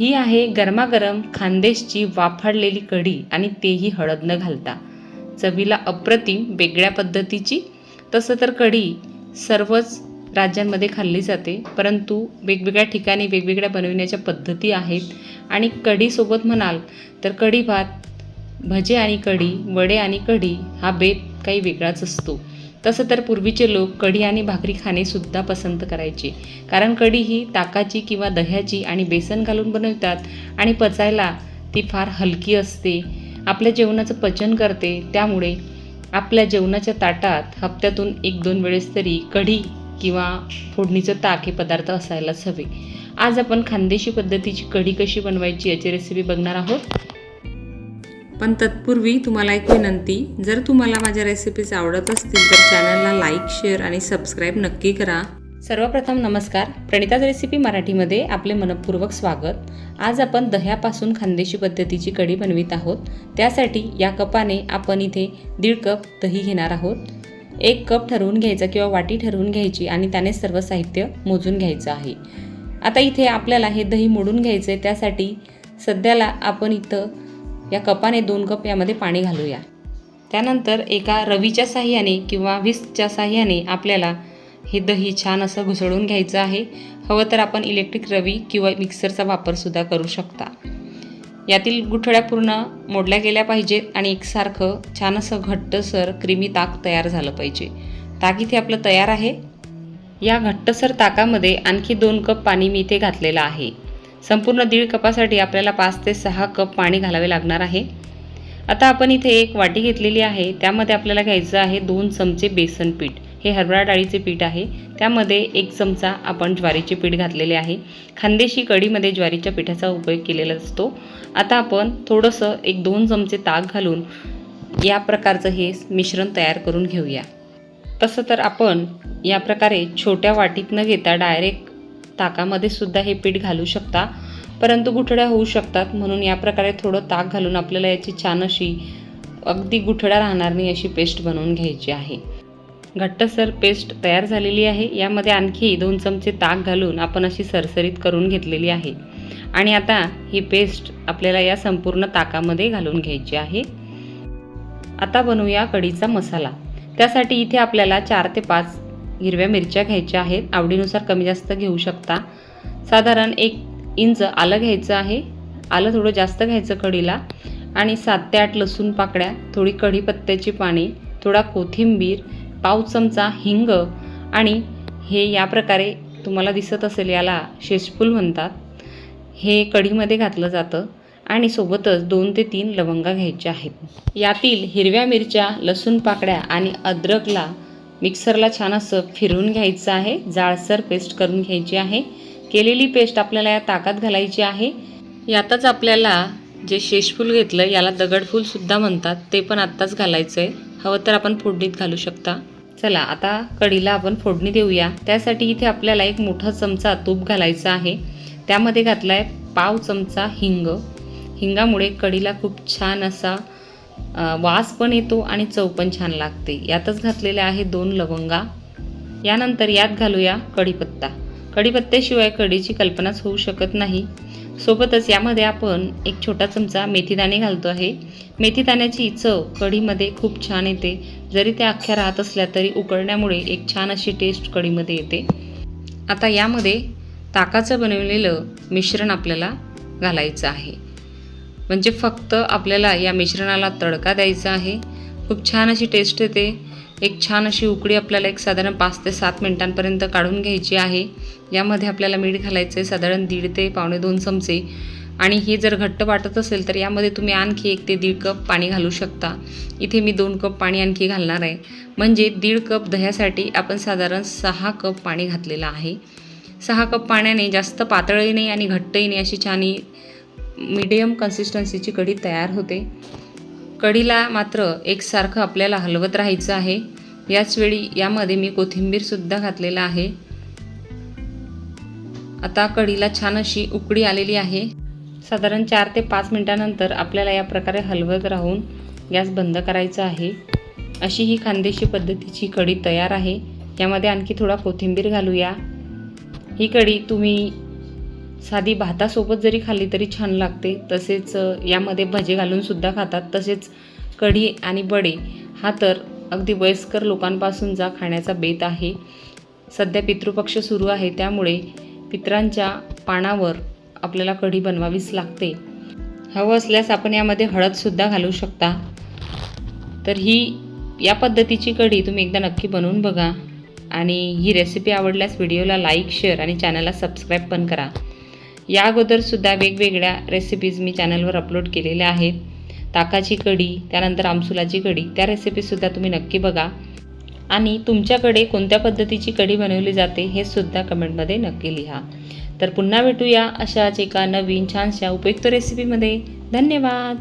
ही आहे गरमागरम खानदेशची वाफाडलेली कढी आणि तेही हळद न घालता. चवीला अप्रतिम वेगळ्या पद्धतीची. तसं तर कढी सर्वच राज्यांमध्ये खाल्ली जाते परंतु वेगवेगळ्या ठिकाणी वेगवेगळ्या बनविण्याच्या पद्धती आहेत. आणि कढीसोबत म्हणाल तर कढी भात भजे आणि कढी वडे आणि कढी हा बेत काही वेगळाच असतो. तसं तर पूर्वीचे लोक कढी आणि भाकरी खाणेसुद्धा पसंत करायचे. कारण कढी ही ताकाची किंवा दह्याची आणि बेसन घालून बनवतात आणि पचायला ती फार हलकी असते. आपल्या जेवणाचं पचन करते. त्यामुळे आपल्या जेवणाच्या ताटात हप्त्यातून एक दोन वेळेस तरी कढी किंवा फोडणीचं ताक हे पदार्थ असायलाच हवे. आज आपण खानदेशी पद्धतीची कढी कशी बनवायची याची रेसिपी बघणार आहोत. पण तत्पूर्वी तुम्हाला एक विनंती जर तुम्हाला माझ्या रेसिपीज आवडत असतील तर चॅनलला लाईक शेअर आणि सबस्क्राईब नक्की करा. सर्वप्रथम नमस्कार. प्रणिताज रेसिपी मराठीमध्ये आपले मनपूर्वक स्वागत. आज आपण दह्यापासून खानदेशी पद्धतीची कढी बनवित आहोत. त्यासाठी या कपाने आपण इथे दीड कप दही घेणार आहोत. एक कप ठरवून घ्यायचा किंवा वाटी ठरवून घ्यायची आणि त्याने सर्व साहित्य मोजून घ्यायचं आहे. आता इथे आपल्याला हे दही मोडून घ्यायचं आहे त्यासाठी सध्याला आपण इथं या कपाने दोन कप यामध्ये पाणी घालूया. त्यानंतर एका रवीच्या साह्याने किंवा विस्कच्या साह्याने आपल्याला हे दही छान असं घुसळून घ्यायचं आहे. हवं तर आपण इलेक्ट्रिक रवी किंवा मिक्सरचा वापरसुद्धा करू शकता. यातील गुठळ्या पूर्ण मोडल्या गेल्या पाहिजेत आणि एकसारखं छान असं घट्टसर क्रिमी ताक तयार झालं पाहिजे. ताक इथे आपलं तयार आहे. या घट्टसर ताकामध्ये आणखी दोन कप पाणी मी इथे घातलेलं आहे. संपूर्ण दीड कपासाठी आपल्याला पाच ते सहा कप पाणी घालावे लागणार आहे. आता आपण इथे एक वाटी घेतलेली आहे. त्यामध्ये आपल्याला घ्यायचं आहे दोन चमचे बेसन पीठ. हे हरभरा डाळीचे पीठ आहे. त्यामध्ये एक चमचा आपण ज्वारीचे पीठ घातलेले आहे. खानदेशी कढीमध्ये ज्वारीच्या पिठाचा उपयोग केलेला असतो. आता आपण थोडंसं एक दोन चमचे ताक घालून या प्रकारचं हे मिश्रण तयार करून घेऊया. तसं तर आपण या प्रकारे छोट्या वाटीत न घेता डायरेक्ट ताकामध्ये सुद्धा हे पीठ घालू शकता. परंतु गुठड्या होऊ शकतात. म्हणून या प्रकारे थोडं ताक घालून आपल्याला याची छान अशी अगदी गुठड्या राहणार नाही अशी पेस्ट बनवून घ्यायची आहे. घट्टसर पेस्ट तयार झालेली आहे. यामध्ये आणखी दोन चमचे ताक घालून आपण अशी सरसरीत करून घेतलेली आहे. आणि आता ही पेस्ट आपल्याला या संपूर्ण ताकामध्ये घालून घ्यायची आहे. आता बनवूया कढीचा मसाला. त्यासाठी इथे आपल्याला चार ते पाच हिरव्या मिरच्या घ्यायच्या आहेत. आवडीनुसार कमी जास्त घेऊ शकता. साधारण एक इंच आलं घ्यायचं आहे. आलं थोडं जास्त घ्यायचं कढीला आणि सात ते आठ लसूण पाकड्या थोडी कढीपत्त्याची पाणी थोडा कोथिंबीर पाव चमचा हिंग आणि हे या प्रकारे तुम्हाला दिसत असेल याला शेषफूल म्हणतात. हे कढीमध्ये घातलं जातं आणि सोबतच दोन ते तीन लवंगा घ्यायच्या आहेत. यातील हिरव्या मिरच्या लसूण पाकड्या आणि अद्रकला मिक्सरला छान असं फिरवून घ्यायचं आहे. जाळसर पेस्ट करून घ्यायची आहे. केलेली पेस्ट आपल्याला या ताकात घालायची आहे. यातच आपल्याला जे शेषफूल घेतलं याला दगडफूलसुद्धा म्हणतात. ते पण आत्ताच घालायचं आहे हवं तर आपण फोडणीत घालू शकता. चला आता कढीला आपण फोडणी देऊया. त्यासाठी इथे आपल्याला एक मोठा चमचा तूप घालायचा आहे. त्यामध्ये घातला आहे पाव चमचा हिंग. हिंगामुळे कढीला खूप छान असा वास पण येतो आणि चव पण छान लागते. यातच घातलेले आहे दोन लवंगा. यानंतर यात घालूया कढीपत्ता. कढीपत्त्याशिवाय कढीची कल्पनाच होऊ शकत नाही. सोबतच यामध्ये आपण एक छोटा चमचा मेथीदाणे घालतो आहे. मेथीदाण्याची चव कढीमध्ये खूप छान येते. जरी त्या अख्ख्या राहत असल्या तरी उकळण्यामुळे एक छान अशी टेस्ट कढीमध्ये येते. आता यामध्ये ताकाचं बनवलेलं मिश्रण आपल्याला घालायचं आहे. म्हणजे फक्त आपल्याला या मिश्रणाला तडका द्यायचा आहे. खूप छान अशी टेस्ट येते. एक छान अशी उकडी आपल्याला एक साधारण पाच ते सात मिनिटांपर्यंत काढून घ्यायची आहे. यामध्ये आपल्याला मीठ घालायचं आहे साधारण दीड ते पावणे दोन चमचे. आणि हे जर घट्ट वाटत असेल तर यामध्ये तुम्ही आणखी एक ते दीड कप पाणी घालू शकता. इथे मी दोन कप पाणी आणखी घालणार आहे. म्हणजे दीड कप दह्यासाठी आपण साधारण सहा कप पाणी घातलेलं आहे. सहा कप पाण्याने जास्त पातळही नाही आणि घट्टही नाही अशी छान मीडियम कन्सिस्टन्सीची कढी तयार होते. कढीला मात्र एकसारखं आपल्याला हलवत राहायचं आहे. याचवेळी यामध्ये मी कोथिंबीरसुद्धा घातलेला आहे. आता कढीला छान अशी उकडी आलेली आहे. साधारण चार ते पाच मिनटानंतर आपल्याला या प्रकारे हलवत राहून गॅस बंद करायचा आहे. अशी ही खानदेशी पद्धतीची कढी तयार आहे. यामध्ये आणखी थोडा कोथिंबीर घालूया. ही कढी तुम्ही साधी भातासोबत जरी खाल्ली तरी छान लागते. तसेच यामध्ये भजे घालूनसुद्धा खातात. तसेच कढी आणि बडे हा तर अगदी वयस्कर लोकांपासून जा खाण्याचा बेत आहे. सध्या पितृपक्ष सुरू आहे. त्यामुळे पितरांच्या पानावर आपल्याला कढी बनवावीच लागते. हवं असल्यास आपण यामध्ये हळदसुद्धा घालू शकता. तर ही या पद्धतीची कढी तुम्ही एकदा नक्की बनवून बघा. आणि ही रेसिपी आवडल्यास व्हिडिओला लाईक शेअर आणि चॅनलला सबस्क्राईब पण करा. या अगोदरसुद्धा वेगवेगळ्या रेसिपीज मी चॅनलवर अपलोड केलेल्या आहेत. ताकाची कढी त्यानंतर आमसुलाची कढी त्या रेसिपीसुद्धा तुम्ही नक्की बघा. आणि तुमच्याकडे कोणत्या पद्धतीची कढी बनवली जाते हे सुद्धा कमेंटमध्ये नक्की लिहा. तर पुन्हा भेटूया अशाच एका नवीन छानशा उपयुक्त रेसिपीमध्ये धन्यवाद!